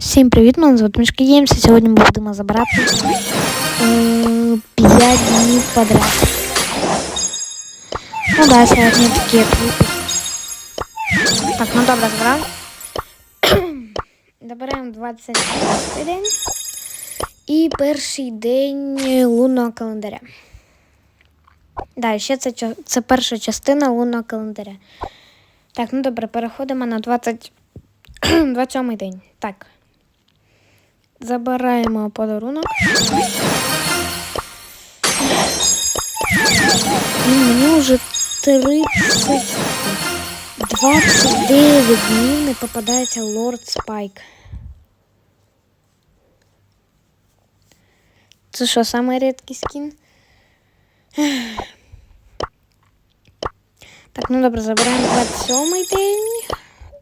Всім привіт, мене звати Мішка Ємс, і сьогодні ми будемо забирати 5 днів подряд. Ну да, сьогодні такі як. Так, ну добре, забрав. Добираємо 26 день. І перший день лунного календаря. Да, ще це, це перша частина лунного календаря. Так, ну добре, переходимо на 20... 27 день. Так. Забираємо подарунок. І мені вже 30... 29 днів не попадається Лорд Спайк. Це що, самий рідкий скін? Так, ну добре, забираємо 27 день.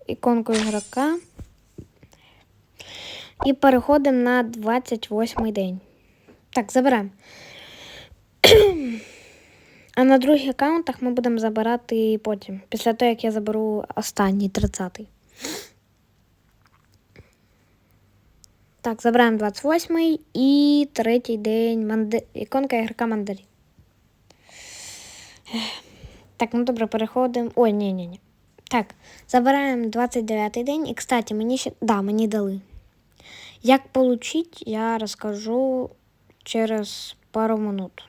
Іконку ігрока. І переходимо на 28 день. Так, забираємо. А на других аккаунтах ми будемо забирати потім. Після того, як я заберу останній 30-й. Так, забираємо 28 і третій день манди... іконка ігрока мандарин. Так, ну добре, переходимо. Ой, ні, ні, ні. Так, забираємо 29 день. І, кстати, мені ще. Да, мені дали. Як получить, я розкажу через пару минут.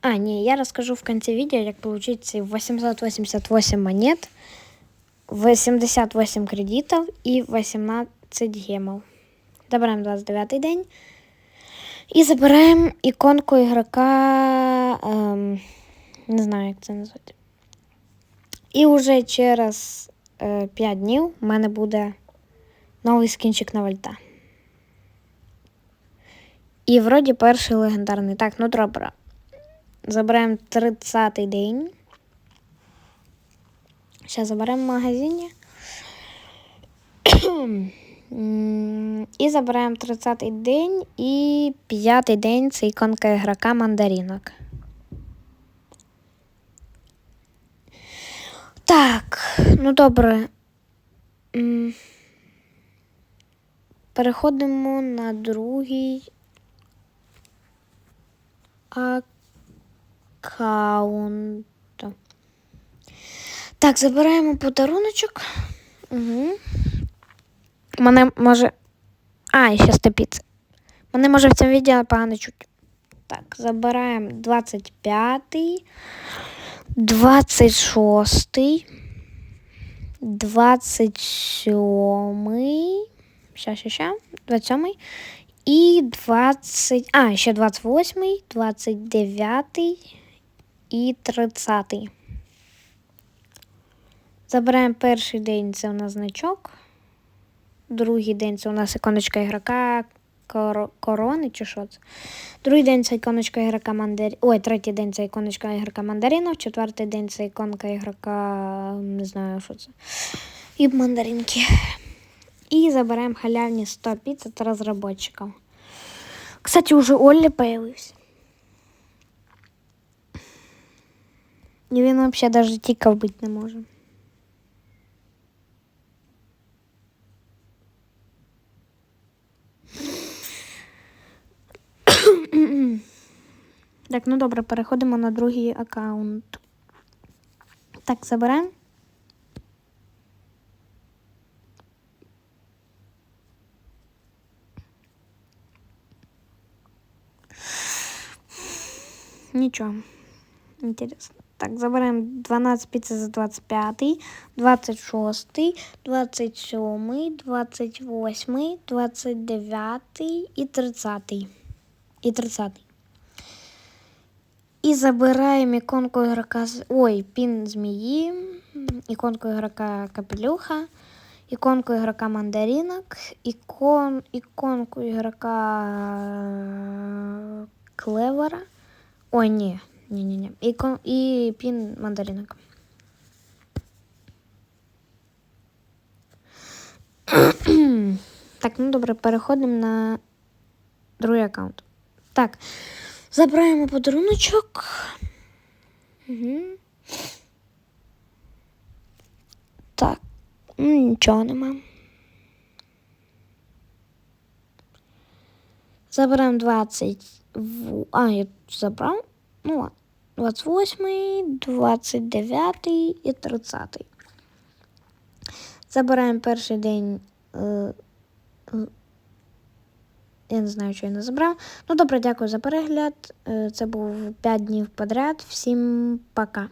А, ні, я розкажу в кінці відео, як получить ці 888 монет, 88 кредитів і 18 гемов. Забираємо 29 день. І забираємо іконку ігрока. Ем, не знаю, як це назвати. І вже через е, 5 днів в мене буде новий скінчик на вольта. І вроді перший легендарний. Так, ну добре. Забираємо 30-й день. Зараз заберемо в магазині. І забираємо 30-й день і 5-й день це іконка ігрока мандаринок. Так, ну добре. Переходимо на другий аккаунт. Так, забираємо подаруночок. Угу. Мене може. А, і ще степіться. Мене може в цьому відео погано чуть. Так, забираємо 25, 26, 27. Ща, ща, ща. 27 і 20. А, ще 28, 29 і 30. Забираємо перший день це у нас значок. Другий день це у нас іконочка ігрока кор... корони чи що це. Другий день це іконочка ігрока мандарин. Ой, третій день це іконочка ігрока мандаринов, четвертий день це іконка ігрока. Не знаю, що це. І мандаринки. И забираем халявні 100 пиц от разработчиков. Кстати, уже Олли появился. І він вообще даже тікав бути не може. Так, ну добре, переходимо на другий аккаунт. Так, забираємо. Нічого. Інтересно. Так, забираємо 12 піци за 25, 26, 27, 28, 29 і 30. І 30. І забираємо іконку ігрока. з- Ой, пін змії, іконку ігрока капелюха, іконку ігрока мандаринок, ікон, іконку ігрока е, клевера. Ой, не, не-не-не. І, кон... І пін мандаринок. так, ну добре, переходимо на другий аккаунт. Так, забираємо подаруночок. Угу. Так, ну нічого нема. Забираємо 20 в... А, я забрав. Ну ладно. 28, 29 і 30. Забираємо перший день. Е, е, я не знаю, що я не забрав. Ну добре, дякую за перегляд. Це був 5 днів подряд. Всім пока.